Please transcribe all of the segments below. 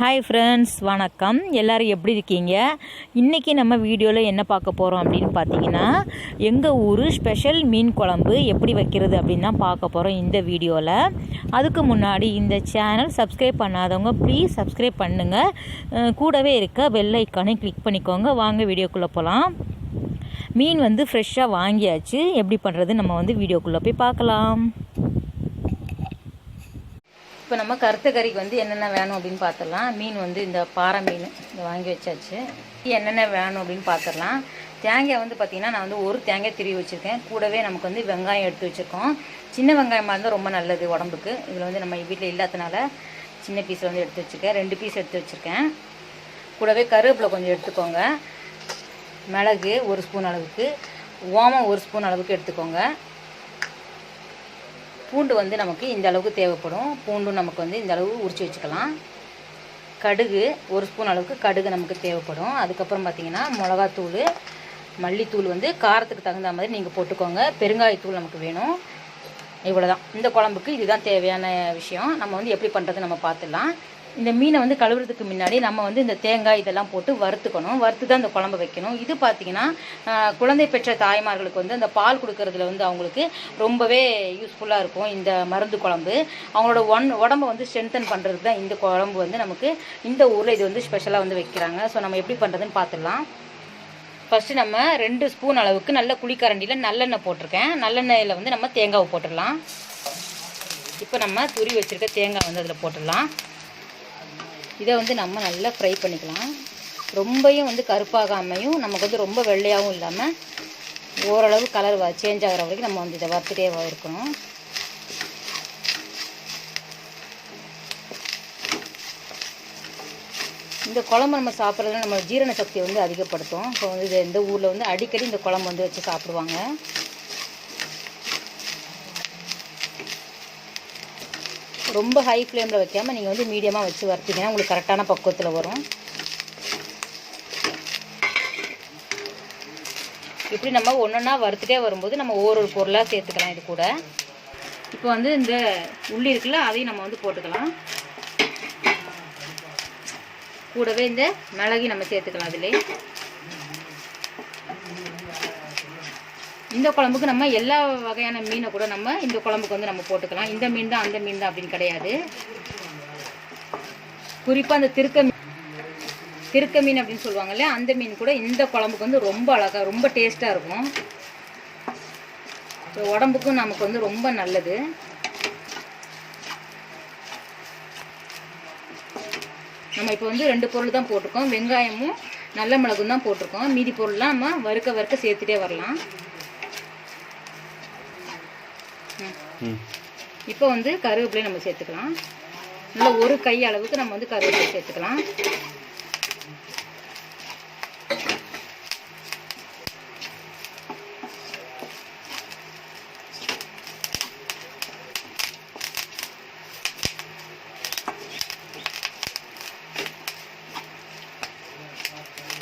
Hi friends வணக்கம். எல்லோரும் எப்படி இருக்கீங்க? இன்றைக்கி நம்ம வீடியோவில் என்ன பார்க்க போகிறோம் அப்படின்னு பார்த்தீங்கன்னா எங்கள் ஊர் ஸ்பெஷல் மீன் குழம்பு எப்படி வைக்கிறது அப்படின்னு தான் பார்க்க போகிறோம் இந்த வீடியோவில் அதுக்கு முன்னாடி இந்த சேனல் சப்ஸ்கிரைப் பண்ணாதவங்க ப்ளீஸ் சப்ஸ்கிரைப் பண்ணுங்கள் கூடவே இருக்க பெல் ஐக்கானை கிளிக் பண்ணிக்கோங்க. வாங்க வீடியோக்குள்ளே போகலாம் மீன் வந்து ஃப்ரெஷ்ஷாக வாங்கியாச்சு. எப்படி பண்ணுறது நம்ம வந்து வீடியோக்குள்ளே போய் பார்க்கலாம். இப்போ நம்ம கருத்தக்கறிக்கு வந்து என்னென்ன வேணும் அப்படின்னு பார்த்துடலாம் மீன் வந்து இந்த பாறை மீன் இதை வாங்கி வச்சாச்சு. என்னென்ன வேணும் அப்படின்னு பார்த்துடலாம் தேங்காய் வந்து பார்த்திங்கன்னா நான் வந்து ஒரு தேங்காய் திருவி வச்சுருக்கேன். கூடவே நமக்கு வந்து வெங்காயம் எடுத்து வச்சுருக்கோம். சின்ன வெங்காயமாக இருந்தால் ரொம்ப நல்லது உடம்புக்கு. இதில் வந்து நம்ம வீட்டில் இல்லாதனால சின்ன பீஸில் வந்து எடுத்து வச்சுருக்கேன். ரெண்டு பீஸ் எடுத்து வச்சுருக்கேன். கூடவே கருவேப்பிலை கொஞ்சம் எடுத்துக்கோங்க. மிளகு ஒரு ஸ்பூன் அளவுக்கு. ஓமம் ஒரு ஸ்பூன் அளவுக்கு எடுத்துக்கோங்க. பூண்டு வந்து நமக்கு இந்த அளவுக்கு தேவைப்படும். பூண்டும் நமக்கு வந்து இந்த அளவு உரிச்சு வச்சுக்கலாம். கடுகு ஒரு ஸ்பூன் அளவுக்கு கடுகு நமக்கு தேவைப்படும். அதுக்கப்புறம் பார்த்திங்கன்னா மிளகாத்தூள் மல்லித்தூள் வந்து காரத்துக்கு தகுந்த மாதிரி நீங்கள் போட்டுக்கோங்க. பெருங்காயத்தூள் நமக்கு வேணும். இவ்வளோதான் இந்த குழம்புக்கு இதுதான் தேவையான விஷயம். நம்ம வந்து எப்படி பண்ணுறது நம்ம பார்த்துடலாம். இந்த மீனை வந்து கழுவுறதுக்கு முன்னாடி நம்ம வந்து இந்த தேங்காய் இதெல்லாம் போட்டு வறுத்துக்கணும். வறுத்து தான் இந்த குழம்பு வைக்கணும். இது பார்த்தீங்கன்னா குழந்தை பெற்ற தாய்மார்களுக்கு வந்து அந்த பால் கொடுக்கறதுல வந்து அவங்களுக்கு ரொம்பவே யூஸ்ஃபுல்லாக இருக்கும் இந்த மருந்து குழம்பு. அவங்களோட ஒன் உடம்ப வந்து ஸ்ட்ரென்தன் பண்ணுறது தான் இந்த குழம்பு வந்து நமக்கு இந்த ஊரில் இது வந்து ஸ்பெஷலாக வந்து வைக்கிறாங்க. ஸோ நம்ம எப்படி பண்ணுறதுன்னு பார்த்துடலாம் ஃபஸ்ட்டு நம்ம ரெண்டு ஸ்பூன் அளவுக்கு நல்ல குழிக்கரண்டியில் நல்லெண்ணெய் போட்டிருக்கேன். நல்லெண்ணெயில் வந்து நம்ம தேங்காவை போட்டுடலாம். இப்போ நம்ம துரி வச்சுருக்க தேங்காய் வந்து அதில் போட்டுடலாம். இதை வந்து நம்ம நல்லா ஃப்ரை பண்ணிக்கலாம். ரொம்பையும் வந்து கருப்பாகாமையும் நமக்கு வந்து ரொம்ப வெள்ளையாகவும் இல்லாமல் ஓரளவு கலர் சேஞ்ச் ஆகிற வரைக்கும் நம்ம வந்து இதை வறுத்துட்டே இருக்கணும். இந்த குழம்பு நம்ம சாப்பிட்றதுல நம்ம ஜீரண சக்தியை வந்து அதிகப்படுத்தும். இப்போ வந்து இது இந்த ஊரில் வந்து அடிக்கடி இந்த குழம்பு வந்து வச்சு சாப்பிடுவாங்க. ரொம்ப ஹை ஃப்ளேமில் வைக்காமல் நீங்கள் வந்து மீடியமாக வச்சு வறுத்திங்கன்னா உங்களுக்கு கரெக்டான பக்குவத்தில் வரும். இப்படி நம்ம ஒன்றொன்னா வறுத்துட்டே வரும்போது நம்ம ஒரு ஒரு பொருளாக சேர்த்துக்கலாம் இது கூட. இப்போ வந்து இந்த உள்ளி இருக்குல்ல அதையும் நம்ம வந்து போட்டுக்கலாம். கூடவே இந்த மிளகி நம்ம சேர்த்துக்கலாம் அதிலே இந்த குழம்புக்கு நம்ம எல்லா வகையான மீனை கூட நம்ம இந்த குழம்புக்கு வந்து நம்ம போட்டுக்கலாம். இந்த மீன் தான் அந்த மீன் தான் அப்படின்னு கிடையாது. குறிப்பாக அந்த திருக்க மீன் திருக்க மீன் அப்படின்னு சொல்லுவாங்க இல்லையா? அந்த மீன் கூட இந்த குழம்புக்கு வந்து ரொம்ப அழகாக ரொம்ப டேஸ்ட்டாக இருக்கும். உடம்புக்கும் நமக்கு வந்து ரொம்ப நல்லது. நம்ம இப்போ வந்து ரெண்டு பொருள் தான் போட்டிருக்கோம். வெங்காயமும் நல்ல மிளகும் தான் போட்டிருக்கோம். மீதி பொருள்லாம் நம்ம வறுக்க வறுக்க சேர்த்துட்டே வரலாம். இப்போ வந்து கருவேப்பிலை நம்ம சேர்த்துக்கலாம். நல்லா ஒரு கை அளவுக்கு நம்ம வந்து கருவேப்பிலை சேர்த்துக்கலாம்.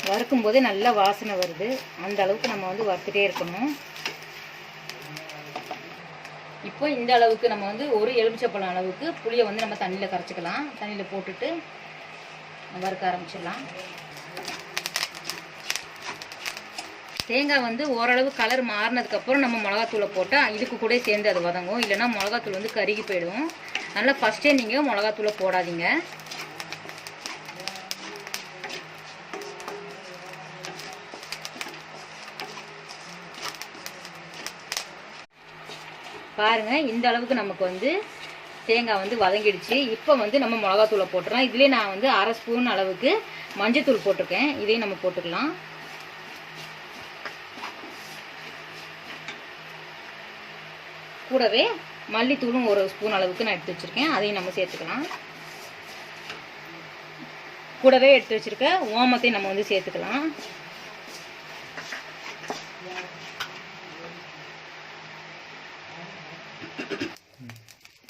வறுக்கும் போதே நல்ல வாசனை வருது. அந்த அளவுக்கு நம்ம வந்து வறுத்துட்டே இருக்கணும். இப்போ இந்த அளவுக்கு நம்ம வந்து ஒரு எலுமிச்சப்பழம் அளவுக்கு புளியை வந்து நம்ம தண்ணியில் கரைச்சிக்கலாம். தண்ணியில் போட்டுட்டு வறுக்க ஆரம்பிச்சிடலாம். தேங்காய் வந்து ஓரளவு கலர் மாறினதுக்கப்புறம் நம்ம மிளகாத்தூளை போட்டால் இதுக்கு கூட சேர்ந்து அது வதங்கும். இல்லைன்னா மிளகாத்தூள் வந்து கருகி போயிடும். அதனால் ஃபஸ்ட்டே நீங்கள் மிளகாத்தூளை போடாதீங்க. பாருங்க இந்த அளவுக்கு நமக்கு வந்து தேங்காய் வந்து வதங்கிடுச்சு. இப்போ வந்து நம்ம மிளகாத்தூளை போட்டுடலாம். இதுலேயே நான் வந்து அரை ஸ்பூன் அளவுக்கு மஞ்சத்தூள் போட்டிருக்கேன். இதையும் நம்ம போட்டுக்கலாம். கூடவே மல்லித்தூளும் ஒரு ஸ்பூன் அளவுக்கு நான் எடுத்து வச்சுருக்கேன். அதையும் நம்ம சேர்த்துக்கலாம். கூடவே எடுத்து வச்சுருக்க ஓமத்தையும் நம்ம வந்து சேர்த்துக்கலாம்.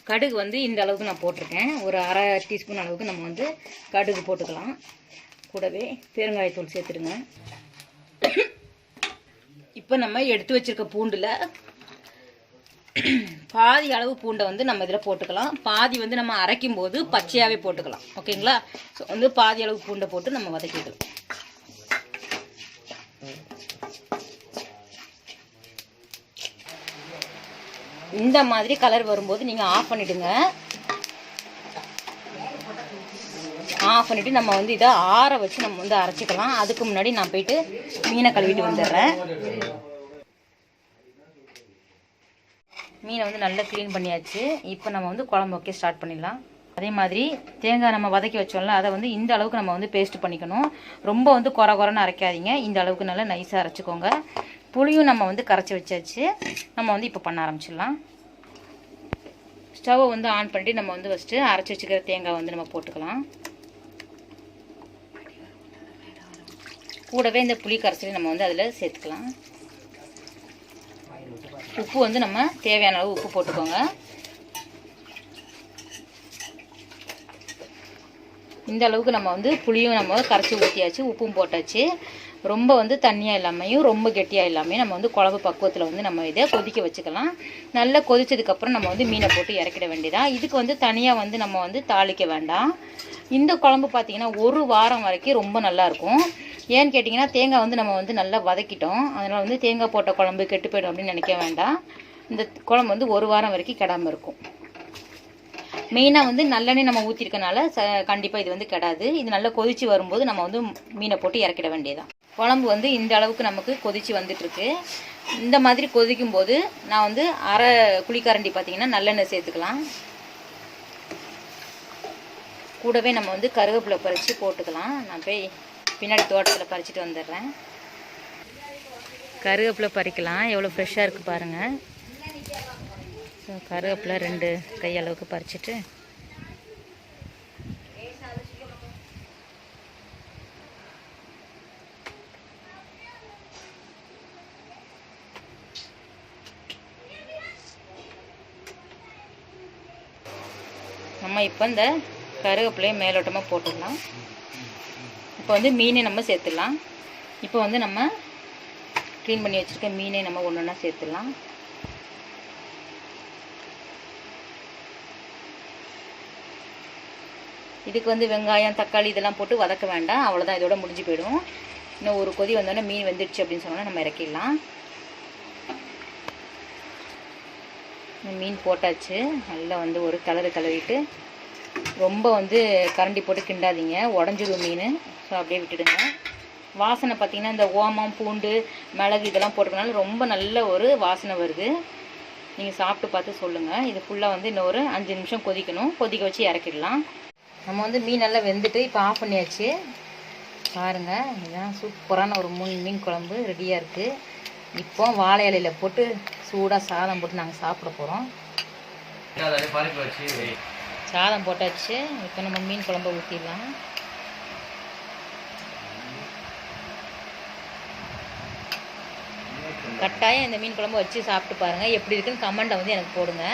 கடுகு வந்து இந்த அளவுக்கு நான் போட்டிருக்கேன். ஒரு அரை டீஸ்பூன் அளவுக்கு நம்ம வந்து கடுகு போட்டுக்கலாம். கூடவே பெருங்காயத்தூள் சேர்த்துடுங்க. இப்போ நம்ம எடுத்து வச்சிருக்க பூண்டில் பாதி அளவு பூண்டை வந்து நம்ம இதில் போட்டுக்கலாம். பாதி வந்து நம்ம அரைக்கும் போது பச்சையாகவே போட்டுக்கலாம். ஓகேங்களா? ஸோ வந்து பாதி அளவு பூண்டை போட்டு நம்ம வதக்கிக்கலாம் இந்த மாதிரி கலர் வரும்போது நீங்கள் ஆஃப் பண்ணிவிடுங்க ஆஃப் பண்ணிவிட்டு நம்ம வந்து இதை ஆற வச்சு நம்ம வந்து அரைச்சிக்கலாம். அதுக்கு முன்னாடி நான் போயிட்டு மீனை கழுவிட்டு வந்துடுறேன். மீனை வந்து நல்லா க்ளீன் பண்ணியாச்சு. இப்போ நம்ம வந்து குழம்பு வைக்க ஸ்டார்ட் பண்ணிடலாம். அதே மாதிரி தேங்காய் நம்ம வதக்கி வச்சோம்ல அதை வந்து இந்த அளவுக்கு நம்ம வந்து பேஸ்ட் பண்ணிக்கணும். ரொம்ப வந்து குறை குறைன்னு அரைக்காதீங்க. இந்த அளவுக்கு நல்லா நைஸாக அரைச்சிக்கோங்க. புளியும் நம்ம வந்து கரைச்சி வச்சாச்சு. நம்ம வந்து இப்போ பண்ண ஆரம்பிச்சிடலாம். ஸ்டவ்வை வந்து ஆன் பண்ணிட்டு நம்ம வந்து ஃபஸ்ட்டு அரைச்சி வச்சுக்கிற தேங்காய் வந்து நம்ம போட்டுக்கலாம். கூடவே இந்த புளி கரைசலையும் நம்ம வந்து அதில் சேர்த்துக்கலாம். உப்பு வந்து நம்ம தேவையான அளவு உப்பு போட்டுக்கோங்க. இந்த அளவுக்கு நம்ம வந்து புளியும் நம்ம கரைச்சி ஊற்றியாச்சு உப்பும் போட்டாச்சு. ரொம்ப வந்து தண்ணியாக இல்லாமையும் ரொம்ப கெட்டியாக இல்லாமையும் நம்ம வந்து குழம்பு பக்குவத்தில் வந்து நம்ம இதை கொதிக்க வச்சுக்கலாம். நல்லா கொதிச்சதுக்கப்புறம் நம்ம வந்து மீனை போட்டு இறக்கிட வேண்டியதான் இதுக்கு வந்து தனியாக வந்து நம்ம வந்து தாளிக்க வேண்டாம். இந்த குழம்பு பார்த்திங்கன்னா ஒரு வாரம் வரைக்கும் ரொம்ப நல்லாயிருக்கும் ஏன்னு கேட்டிங்கன்னா தேங்காய் வந்து நம்ம வந்து நல்லா வதக்கிட்டோம். அதனால் வந்து தேங்காய் போட்ட குழம்பு கெட்டு போயிடும் அப்படின்னு நினைக்க வேண்டாம். இந்த குழம்பு வந்து ஒரு வாரம் வரைக்கும் கெடாமல் இருக்கும். மெயினாக வந்து நல்லெண்ணெய் நம்ம ஊற்றிருக்கனால ச கண்டிப்பாக இது வந்து கெடாது. இது நல்லா கொதிச்சு வரும்போது நம்ம வந்து மீனை போட்டு இறக்கிட வேண்டியதான் குழம்பு வந்து இந்த அளவுக்கு நமக்கு கொதிச்சு வந்துட்டுருக்கு. இந்த மாதிரி கொதிக்கும் போது நான் வந்து அரை குழிக்கரண்டி பார்த்திங்கன்னா நல்லெண்ணெய் சேர்த்துக்கலாம். கூடவே நம்ம வந்து கருவேப்பிலை பறித்து போட்டுக்கலாம். நான் போய் பின்னாடி தோட்டத்தில் பறிச்சுட்டு வந்துடுறேன். கருவேப்பிலை பறிக்கலாம். எவ்வளோ ஃப்ரெஷ்ஷாக இருக்குது பாருங்கள் ஸோ கருவேப்பிலை ரெண்டு கையளவுக்கு பறிச்சுட்டு நம்ம இப்போ இந்த கருவேப்பிலையை மேலோட்டமாக போட்டுக்கலாம். இப்போ வந்து மீனை நம்ம சேர்த்துடலாம். இப்போ வந்து நம்ம க்ளீன் பண்ணி வச்சுருக்க மீனை நம்ம ஒன்று ஒன்றா சேர்த்துடலாம். இதுக்கு வந்து வெங்காயம் தக்காளி இதெல்லாம் போட்டு வதக்க வேண்டாம். அவ்வளோதான் இதோட முடிஞ்சு போயிடும். இன்னும் ஒரு கொதி வந்தோடனே மீன் வெந்துடுச்சு அப்படின்னு சொன்னோன்னா நம்ம இறக்கிடலாம். மீன் போட்டாச்சு. நல்லா வந்து ஒரு கலரு கலரிட்டு ரொம்ப வந்து கரண்டி போட்டு கிண்டாதீங்க. உடஞ்சிடும் மீன். ஸோ அப்படியே விட்டுடுங்க. வாசனை பார்த்திங்கன்னா இந்த ஓமம் பூண்டு மிளகு இதெல்லாம் போட்டுக்கனால ரொம்ப நல்ல ஒரு வாசனை வருது. நீங்கள் சாப்பிட்டு பார்த்து சொல்லுங்கள் இது ஃபுல்லாக வந்து இன்னொரு அஞ்சு நிமிஷம் கொதிக்கணும். கொதிக்க வச்சு இறக்கிடலாம். நம்ம வந்து மீன் நல்லா வெந்துட்டு இப்போ ஆஃப் பண்ணியாச்சு. பாருங்கள் இதுதான் சூப்பரான ஒரு மூணு மீன் குழம்பு ரெடியாக இருக்குது இப்போ வாழை இலையில் போட்டு சூடாக சாதம் போட்டு நாங்கள் சாப்பிட போகிறோம் சாதம் போட்டாச்சு. இப்போ நம்ம மீன் குழம்பு ஊற்றிடலாம் கட்டாயம் இந்த மீன் குழம்பு வச்சு சாப்பிட்டு பாருங்கள் எப்படி இருக்குன்னு கமெண்ட்டை வந்து எனக்கு போடுங்க.